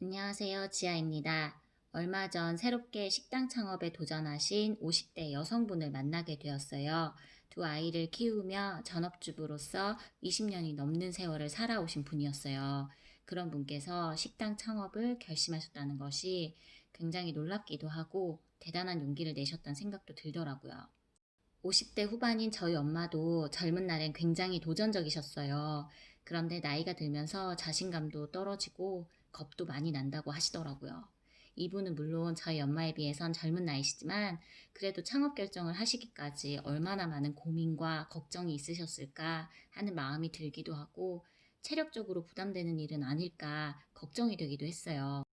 안녕하세요. 지아입니다. 얼마 전 새롭게 식당 창업에 도전하신 50대 여성분을 만나게 되었어요. 두 아이를 키우며 전업주부로서 20년이 넘는 세월을 살아오신 분이었어요. 그런 분께서 식당 창업을 결심하셨다는 것이 굉장히 놀랍기도 하고 대단한 용기를 내셨다는 생각도 들더라고요. 50대 후반인 저희 엄마도 젊은 날엔 굉장히 도전적이셨어요. 그런데 나이가 들면서 자신감도 떨어지고 겁도 많이 난다고 하시더라고요. 이분은 물론 저희 엄마에 비해선 젊은 나이시지만 그래도 창업 결정을 하시기까지 얼마나 많은 고민과 걱정이 있으셨을까 하는 마음이 들기도 하고 체력적으로 부담되는 일은 아닐까 걱정이 되기도 했어요.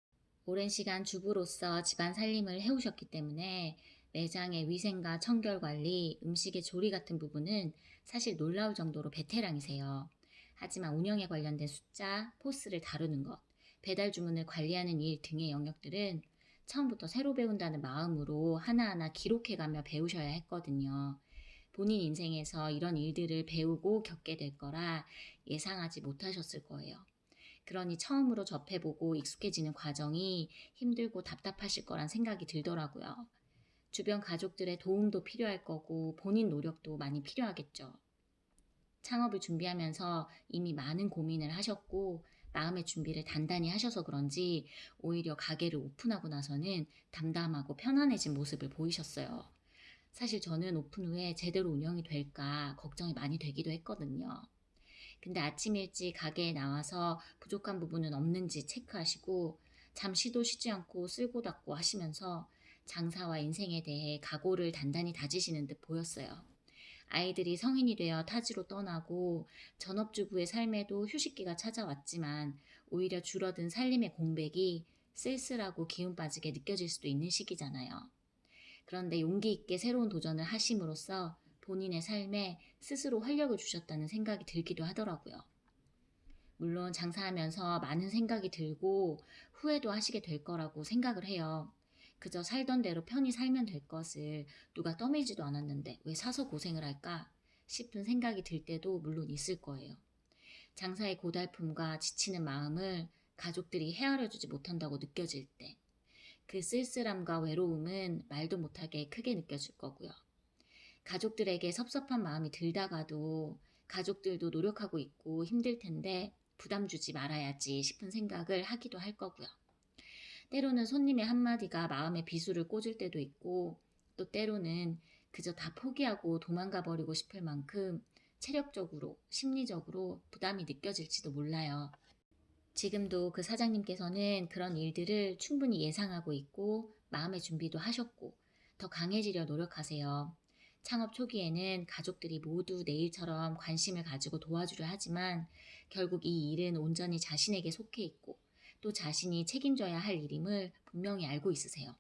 오랜 시간 주부로서 집안 살림을 해오셨기 때문에 매장의 위생과 청결 관리, 음식의 조리 같은 부분은 사실 놀라울 정도로 베테랑이세요. 하지만 운영에 관련된 숫자, 포스를 다루는 것, 배달 주문을 관리하는 일 등의 영역들은 처음부터 새로 배운다는 마음으로 하나하나 기록해가며 배우셔야 했거든요. 본인 인생에서 이런 일들을 배우고 겪게 될 거라 예상하지 못하셨을 거예요. 그러니 처음으로 접해보고 익숙해지는 과정이 힘들고 답답하실 거란 생각이 들더라고요. 주변 가족들의 도움도 필요할 거고 본인 노력도 많이 필요하겠죠. 창업을 준비하면서 이미 많은 고민을 하셨고 마음의 준비를 단단히 하셔서 그런지 오히려 가게를 오픈하고 나서는 담담하고 편안해진 모습을 보이셨어요. 사실 저는 오픈 후에 제대로 운영이 될까 걱정이 많이 되기도 했거든요. 근데 아침 일찍 가게에 나와서 부족한 부분은 없는지 체크하시고 잠시도 쉬지 않고 쓸고 닦고 하시면서 장사와 인생에 대해 각오를 단단히 다지시는 듯 보였어요. 아이들이 성인이 되어 타지로 떠나고 전업주부의 삶에도 휴식기가 찾아왔지만 오히려 줄어든 살림의 공백이 쓸쓸하고 기운 빠지게 느껴질 수도 있는 시기잖아요. 그런데 용기 있게 새로운 도전을 하심으로써 본인의 삶에 스스로 활력을 주셨다는 생각이 들기도 하더라고요. 물론 장사하면서 많은 생각이 들고 후회도 하시게 될 거라고 생각을 해요. 그저 살던 대로 편히 살면 될 것을 누가 떠밀지도 않았는데 왜 사서 고생을 할까 싶은 생각이 들 때도 물론 있을 거예요. 장사의 고달픔과 지치는 마음을 가족들이 헤아려 주지 못한다고 느껴질 때, 그 쓸쓸함과 외로움은 말도 못하게 크게 느껴질 거고요. 가족들에게 섭섭한 마음이 들다가도 가족들도 노력하고 있고 힘들 텐데 부담 주지 말아야지 싶은 생각을 하기도 할 거고요. 때로는 손님의 한마디가 마음에 비수를 꽂을 때도 있고 또 때로는 그저 다 포기하고 도망가 버리고 싶을 만큼 체력적으로, 심리적으로 부담이 느껴질지도 몰라요. 지금도 그 사장님께서는 그런 일들을 충분히 예상하고 있고 마음의 준비도 하셨고 더 강해지려 노력하세요. 창업 초기에는 가족들이 모두 내 일처럼 관심을 가지고 도와주려 하지만 결국 이 일은 온전히 자신에게 속해 있고 또 자신이 책임져야 할 일임을 분명히 알고 있으세요.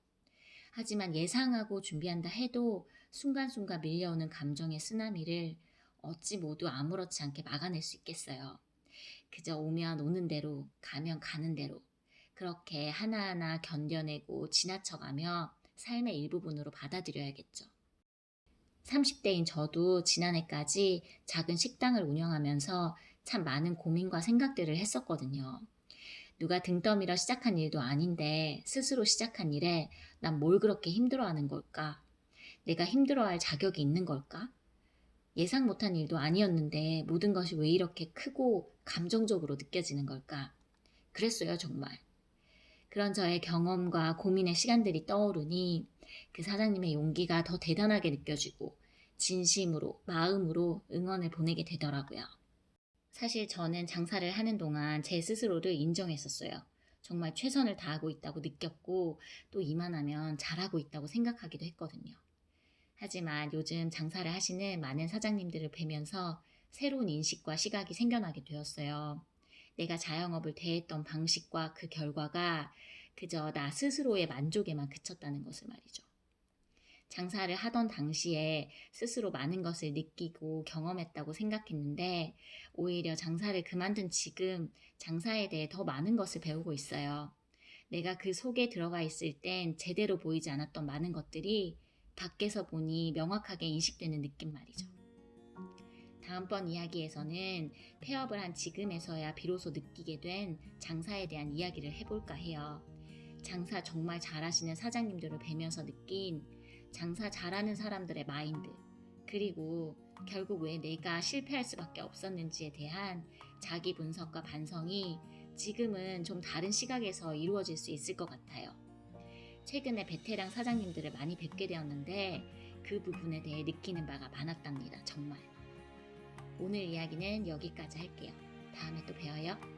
하지만 예상하고 준비한다 해도 순간순간 밀려오는 감정의 쓰나미를 어찌 모두 아무렇지 않게 막아낼 수 있겠어요. 그저 오면 오는 대로, 가면 가는 대로, 그렇게 하나하나 견뎌내고 지나쳐가며 삶의 일부분으로 받아들여야겠죠. 30대인 저도 지난해까지 작은 식당을 운영하면서 참 많은 고민과 생각들을 했었거든요. 누가 등 떠밀어 시작한 일도 아닌데 스스로 시작한 일에 난 뭘 그렇게 힘들어하는 걸까? 내가 힘들어할 자격이 있는 걸까? 예상 못한 일도 아니었는데 모든 것이 왜 이렇게 크고 감정적으로 느껴지는 걸까? 그랬어요, 정말. 그런 저의 경험과 고민의 시간들이 떠오르니 그 사장님의 용기가 더 대단하게 느껴지고 진심으로, 마음으로 응원을 보내게 되더라고요. 사실 저는 장사를 하는 동안 제 스스로를 인정했었어요. 정말 최선을 다하고 있다고 느꼈고 또 이만하면 잘하고 있다고 생각하기도 했거든요. 하지만 요즘 장사를 하시는 많은 사장님들을 뵈면서 새로운 인식과 시각이 생겨나게 되었어요. 내가 자영업을 대했던 방식과 그 결과가 그저 나 스스로의 만족에만 그쳤다는 것을 말이죠. 장사를 하던 당시에 스스로 많은 것을 느끼고 경험했다고 생각했는데 오히려 장사를 그만둔 지금 장사에 대해 더 많은 것을 배우고 있어요. 내가 그 속에 들어가 있을 땐 제대로 보이지 않았던 많은 것들이 밖에서 보니 명확하게 인식되는 느낌 말이죠. 다음번 이야기에서는 폐업을 한 지금에서야 비로소 느끼게 된 장사에 대한 이야기를 해볼까 해요. 장사 정말 잘하시는 사장님들을 뵈면서 느낀 장사 잘하는 사람들의 마인드, 그리고 결국 왜 내가 실패할 수밖에 없었는지에 대한 자기 분석과 반성이 지금은 좀 다른 시각에서 이루어질 수 있을 것 같아요. 최근에 베테랑 사장님들을 많이 뵙게 되었는데 그 부분에 대해 느끼는 바가 많았답니다. 정말. 오늘 이야기는 여기까지 할게요. 다음에 또 봬요.